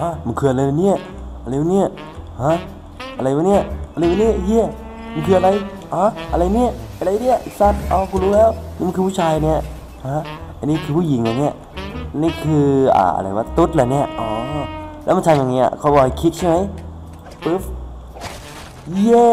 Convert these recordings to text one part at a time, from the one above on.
ฮะมันคืออะไรเนี่ยอะไรวะเนี่ยฮะอะไรวะเนี่ยอะไรวะเนี่ยเฮียมันคืออะไรอ๋ออะไรเนี่ยอะไรเนี่ยสัตว์อ๋อกูรู้แล้วนี่มันคือผู้ชายเนี่ยฮะอันนี้คือผู้หญิงเหรอเนี่ยนี่คืออ่าอะไรวะตุ๊ดเหรอเนี่ยอ๋อแล้วมันทำอย่างเงี้ยเขาบอกคลิกใช่ไหมปึ๊บเย้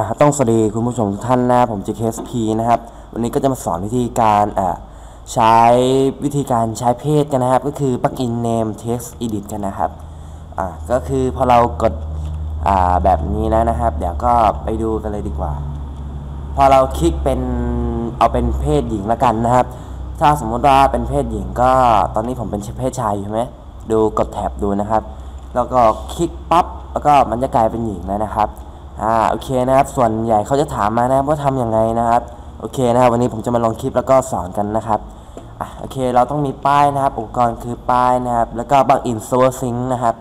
อ่าต้องสวัสดีคุณผู้ชมทุกท่านนะผม JKSP นะครับ วันนี้ก็จะมาสอนวิธีการอ่าใช้วิธีการใช้เพศกันนะครับ ก็คือ plugin name text edit กันนะครับอ่าก็คือพอเรากดอ่าแบบนี้นะนะครับ เดี๋ยวก็ไปดูกันเลยดีกว่า พอเราคลิกเป็นเอาเป็นเพศหญิงละกันนะครับ ถ้าสมมติว่าเป็นเพศหญิงก็ตอนนี้ผมเป็นเพศชายอยู่ใช่ไหมดูกดแท็บดูนะครับ แล้วก็คลิกปั๊บแล้วก็มันจะกลายเป็นหญิงแล้วนะครับ อ่าโอเคนะครับ ส่วนใหญ่เขาจะถามมานะครับว่าทำยังไงนะครับโอเคนะครับวันนี้ผมจะมาลองคลิปแล้วก็สอนกันนะครับอะโอเคเราต้องมีป้ายนะครับ อุปกรณ์คือป้ายนะครับ แล้วก็บังอินโซซิงนะครับ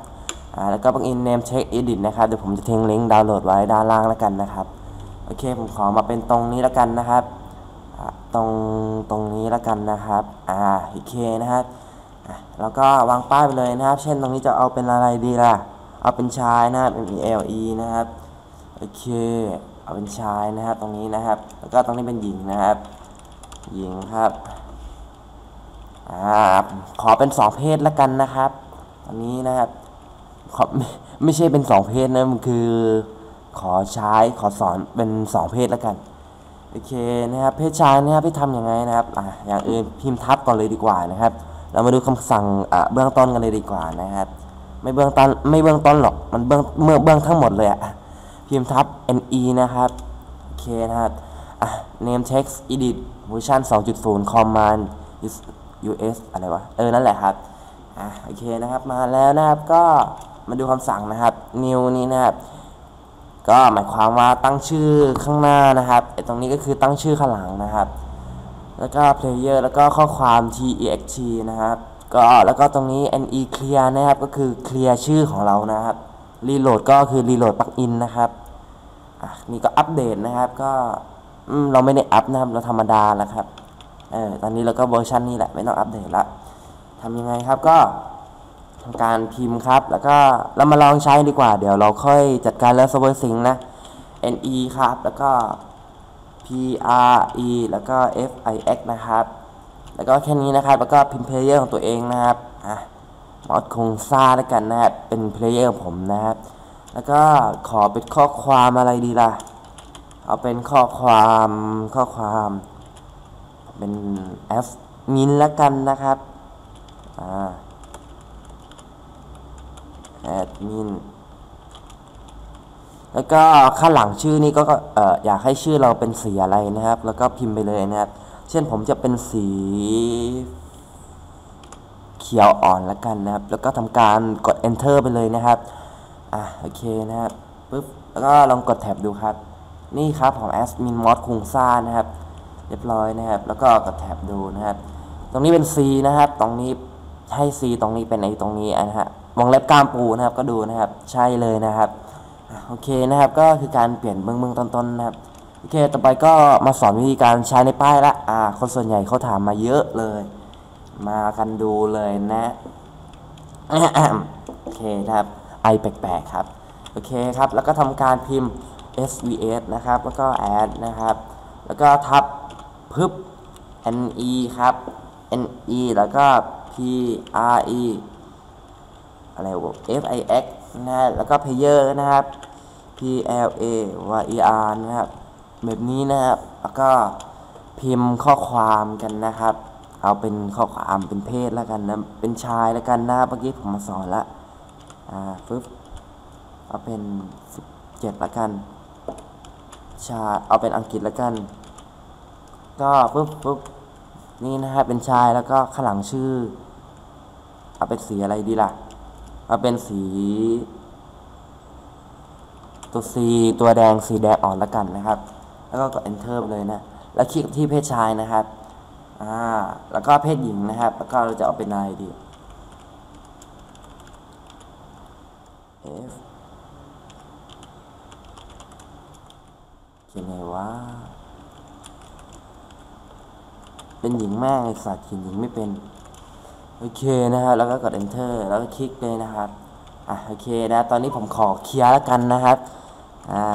อ่าแล้วก็บังอิน name check edit นะครับเดี๋ยวผมจะทิ้งลิงก์ดาวน์โหลดไว้ด้านล่างแล้วกันนะครับโอเคผมขอมาเป็นตรงนี้แล้วกันนะครับอะตรงตรงนี้แล้วกันนะครับอ่าโอเคนะครับอะแล้วก็วางป้ายไปเลยนะครับ เช่นตรงนี้จะเอาเป็นอะไรดีล่ะ เอาเป็นชายนะครับ M E L E นะครับ โอเค เอาเป็นชายนะครับตรงนี้นะครับ แล้วก็ตรงนี้เป็นหญิงนะครับ หญิงครับอ่าขอเป็นสองเพศแล้วกันนะครับตอนนี้นะครับขอไม่ไม่ใช่เป็นสองเพศนะมันคือ ขอใช้ขอสอนเป็นสองเพศแล้วกันโอเคนะครับเพศชายนะครับที่ทำยังไงนะครับอ่าอย่างอื่นพิมพ์ทับก่อนเลยดีกว่านะครับ เรามาดูคำสั่งอ่าเบื้องต้นกันเลยดีกว่านะครับ ไม่เบื้องต้นไม่เบื้องต้นหรอกมันเบื้องเมื่อเบื้องทั้งหมดเลยอะ พิมพ์ทับ ne นะครับ โอเคนะครับอะ name text edit version 2.0 command is us อะไรวะ เออ นั่นแหละครับ อะ โอเคนะครับ มาแล้วนะครับ ก็มาดูคำสั่งนะครับ new นี้นะครับ ก็หมายความว่าตั้งชื่อข้างหน้านะครับไอ้ตรงนี้ก็คือตั้งชื่อข้างหลังนะครับ แล้วก็ player แล้วก็ข้อความ text นะครับ ก็แล้วก็ตรงนี้ ne clear นะครับ ก็คือเคลียร์ชื่อของเรานะครับ reload ก็คือ reload plugin นะครับนี่ก็อัปเดตนะครับก็เราไม่ได้อัปนะครับเราธรรมดาแล้วครับเออตอนนี้เราก็เวอร์ชันนี้แหละไม่ต้องอัปเดตละทำยังไงครับก็ทำการพิมพ์ครับ แล้วก็เรามาลองใช้ดีกว่า เดี๋ยวเราค่อยจัดการแล้ว server sync นะ ne ครับ แล้วก็ pre แล้วก็ fix นะครับ แล้วก็แค่นี้นะครับ แล้วก็พิมพ์เพลเยอร์ของตัวเองนะครับอะ มอสคงซาแล้วกันนะครับเป็นเพลเยอร์ผมนะครับแล้วก็ขอเป็นข้อความอะไรดีล่ะ เอาเป็นข้อความข้อความเป็นแอฟมินแล้วกันนะครับอ่าแอดมินแล้วก็ข้างหลังชื่อนี่ก็เอออยากให้ชื่อเราเป็นสีอะไรนะครับ แล้วก็พิมพ์ไปเลยนะครับ เช่นผมจะเป็นสี เขียวอ่อนแล้วกันนะครับ แล้วก็ทำการกด enter ไปเลยนะครับ อะโอเคนะครับปึ๊บ แล้วก็ลองกดแท็บดูครับ นี่ครับของ admin mod คุงซ่านะครับ เรียบร้อยนะครับ แล้วก็กดแท็บดูนะครับ ตรงนี้เป็น C นะครับ ตรงนี้ให้ C ตรงนี้เป็นไอตรงนี้นะฮะวงเล็บกล้ามปูนะครับ ก็ดูนะครับ ใช่เลยนะครับโอเคนะครับ ก็คือการเปลี่ยนเบื้องเบื้องต้นๆนะครับโอเค ต่อไปก็มาสอนวิธีการใช้ในป้ายละ อ่า คนส่วนใหญ่เขาถามมาเยอะเลย มากันดูเลยนะโอเคครับไอแปลกๆครับ โอเคครับ แล้วก็ทำการพิมพ์ svs นะครับ แล้วก็ add นะครับ แล้วก็ทับพึบ ne ครับ ne แล้วก็ pre อะไรวะ fix นะฮะแล้วก็ player นะครับ pla yer นะครับ แบบนี้นะครับ แล้วก็พิมพ์ข้อความกันนะครับ เอาเป็นข้อความเป็นเพศแล้วกันนะ เป็นชายแล้วกันนะครับเมื่อกี้ผมมาสอนละอ่าฟึบเอาเป็นสิบเจ็ดละกัน ชาเอาเป็นอังกฤษละกัน ก็ปุ๊บปุ๊บนี่นะครับเป็นชายแล้วก็ข้างหลังชื่อ เอาเป็นสีอะไรดีล่ะ เอาเป็นสี ตัว C ตัวแดงสีแดงอ่อนละกันนะครับ แล้วก็กด enter เลยนะ แล้วคลิกที่เพศชายนะครับ อ่าแล้วก็เพศหญิงนะครับ แล้วก็เราจะเอาเป็นอะไรดี F เขียนไงวะเป็นหญิงแม่ไอสัตว์เขียนหญิงไม่เป็น โอเคนะครับแล้วก็กด enter แล้วก็คลิกเลยนะครับอะโอเคนะตอนนี้ผมขอเคลียร์แล้วกันนะครับอ่า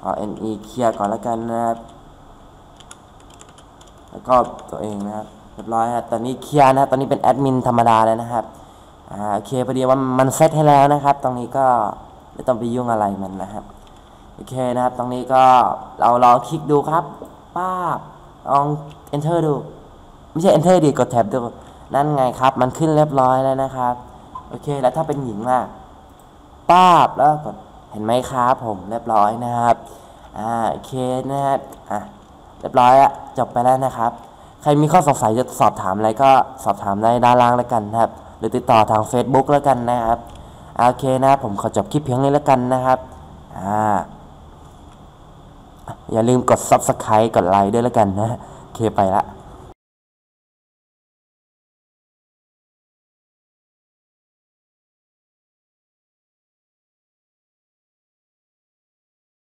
ขอ ne เคลียร์ก่อนแล้วกันนะครับ ก็ตัวเองนะครับเรียบร้อยครับตอนนี้เคลียร์นะครับตอนนี้เป็นแอดมินธรรมดาแล้วนะครับอ่าโอเคพอดีว่ามันเซตให้แล้วนะครับ ตรงนี้ก็ไม่ต้องไปยุ่งอะไรมันนะครับโอเคนะครับ ตรงนี้ก็เราลองคลิกดูครับป้าบลอง enter ดู ไม่ใช่ enter ดีกดแท็บดูนั่นไงครับ มันขึ้นเรียบร้อยแล้วนะครับ โอเค แล้วถ้าเป็นหญิงล่ะป้าบแล้วกดเห็นไหมครับผมเรียบร้อยนะครับ อ่า โอเคนะฮะอะ รียบร้อยอะจบไปแล้วนะครับ ใครมีข้อสงสัยจะสอบถามอะไรก็สอบถามได้ด้านล่างแล้วกันนะครับ หรือติดต่อทาง Facebook แล้วกันนะครับโอเคนะผมขอจบคลิปเพียงนี้แล้วกันนะครับอ่าอย่าลืมกด Subscribe กดไลค์ด้วยแล้วกันนะโอเคไปละ